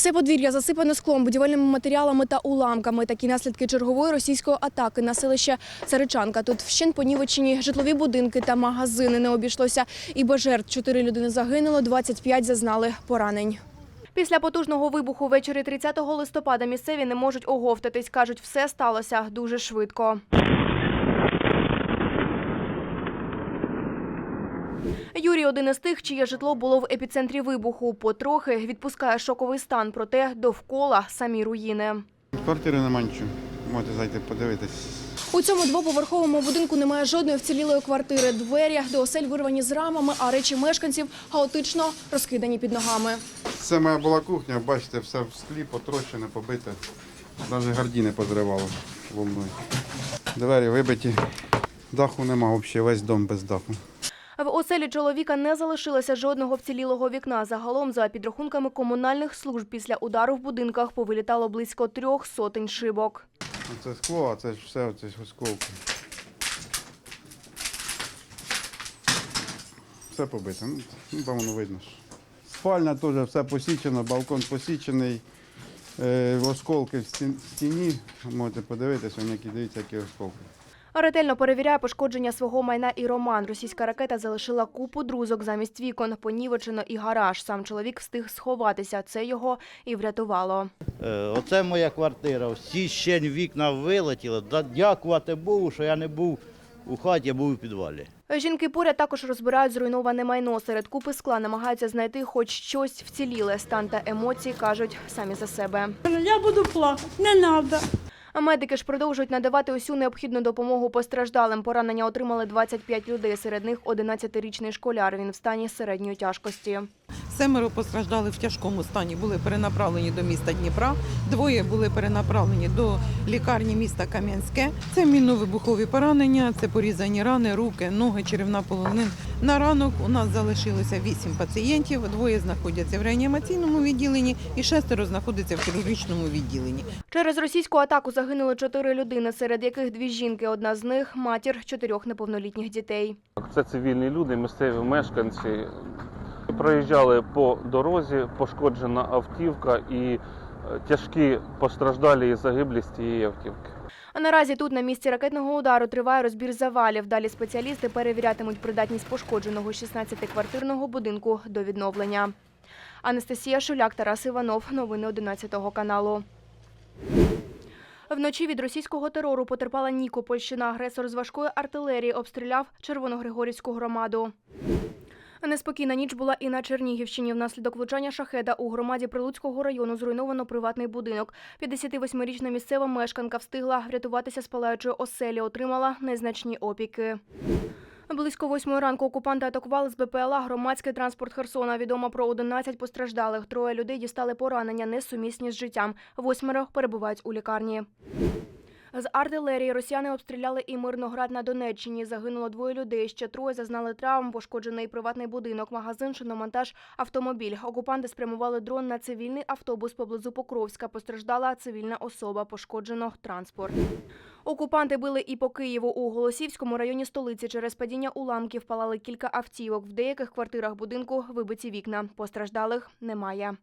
Все подвір'я засипане склом, будівельними матеріалами та уламками. Такі наслідки чергової російської атаки на селище Царичанка. Тут вщент понівечені житлові будинки та магазини не обійшлося. І без жертв чотири людини загинуло, 25 зазнали поранень. Після потужного вибуху ввечері 30 листопада місцеві не можуть оговтатись. Кажуть, все сталося дуже швидко. Юрій один із тих, чиє житло було в епіцентрі вибуху. Потрохи відпускає шоковий стан, проте довкола самі руїни. Квартири нема нічого. Можете зайти подивитись. У цьому двоповерховому будинку немає жодної вцілілої квартири. Двері до осель вирвані з рамами, а речі мешканців хаотично розкидані під ногами. Це моя була кухня, бачите, все в склі, потрощене, побите. Навіть гардіни позривало волною. Двері вибиті. Даху нема взагалі, весь дом без даху. В оселі чоловіка не залишилося жодного вцілілого вікна. Загалом, за підрахунками комунальних служб, після удару в будинках повилітало близько трьох сотень шибок. Це скло, а це ж все оце ж осколки. Все побите. Ну, ну там воно видно. Спальня теж все посічено, балкон посічений. Е, осколки в стіні. Можете подивитися, вони дивіться, які осколки. Ретельно перевіряє пошкодження свого майна і Роман. Російська ракета залишила купу друзок замість вікон. Понівечено і гараж. Сам чоловік встиг сховатися. Це його і врятувало. Е, Оце моя квартира. Всі ще вікна вилетіли. Дякувати Богу, що я не був у хаті, я був у підвалі. Жінки поряд також розбирають зруйноване майно. Серед купи скла намагаються знайти хоч щось вціліле. Стан та емоції кажуть самі за себе. Я буду плакати, не треба. Медики ж продовжують надавати усю необхідну допомогу постраждалим. Поранення отримали 25 людей. Серед них 11-річний школяр. Він в стані середньої тяжкості. Семеро постраждали в тяжкому стані, були перенаправлені до міста Дніпра. Двоє були перенаправлені до лікарні міста Кам'янське. Це мінно-вибухові поранення, це порізані рани, руки, ноги, черевна полонин. На ранок у нас залишилося вісім пацієнтів. Двоє знаходяться в реанімаційному відділенні і шестеро знаходяться в хірургічному відділенні. Через російську атаку загинули чотири людини, серед яких дві жінки. Одна з них матір чотирьох неповнолітніх дітей. Це цивільні люди, місцеві мешканці. Проїжджали по дорозі, пошкоджена автівка і е, тяжкі постраждалі і загиблі з цієї автівки. А наразі тут на місці ракетного удару триває розбір завалів. Далі спеціалісти перевірятимуть придатність пошкодженого 16-квартирного будинку до відновлення. Анастасія Шуляк, Тарас Іванов. Новини 11 каналу. Вночі від російського терору потерпала Нікопольщина. Агресор з важкої артилерії обстріляв Червоногригорівську громаду. Неспокійна ніч була і на Чернігівщині. Внаслідок влучання шахеда у громаді Прилуцького району зруйновано приватний будинок. 58-річна місцева мешканка встигла врятуватися з палаючої оселі, отримала незначні опіки. Близько восьмої ранку окупанти атакували з БПЛА громадський транспорт Херсона. Відомо про 11 постраждалих. Троє людей дістали поранення, несумісні з життям. Восьмеро перебувають у лікарні. З артилерії росіяни обстріляли і Мирноград на Донеччині. Загинуло двоє людей. Ще троє зазнали травм. Пошкоджений приватний будинок, магазин, шиномонтаж, автомобіль. Окупанти спрямували дрон на цивільний автобус поблизу Покровська. Постраждала цивільна особа. Пошкоджено транспорт. Окупанти били і по Києву. У Голосівському районі столиці через падіння уламків палали кілька автівок. В деяких квартирах будинку вибиті вікна. Постраждалих немає.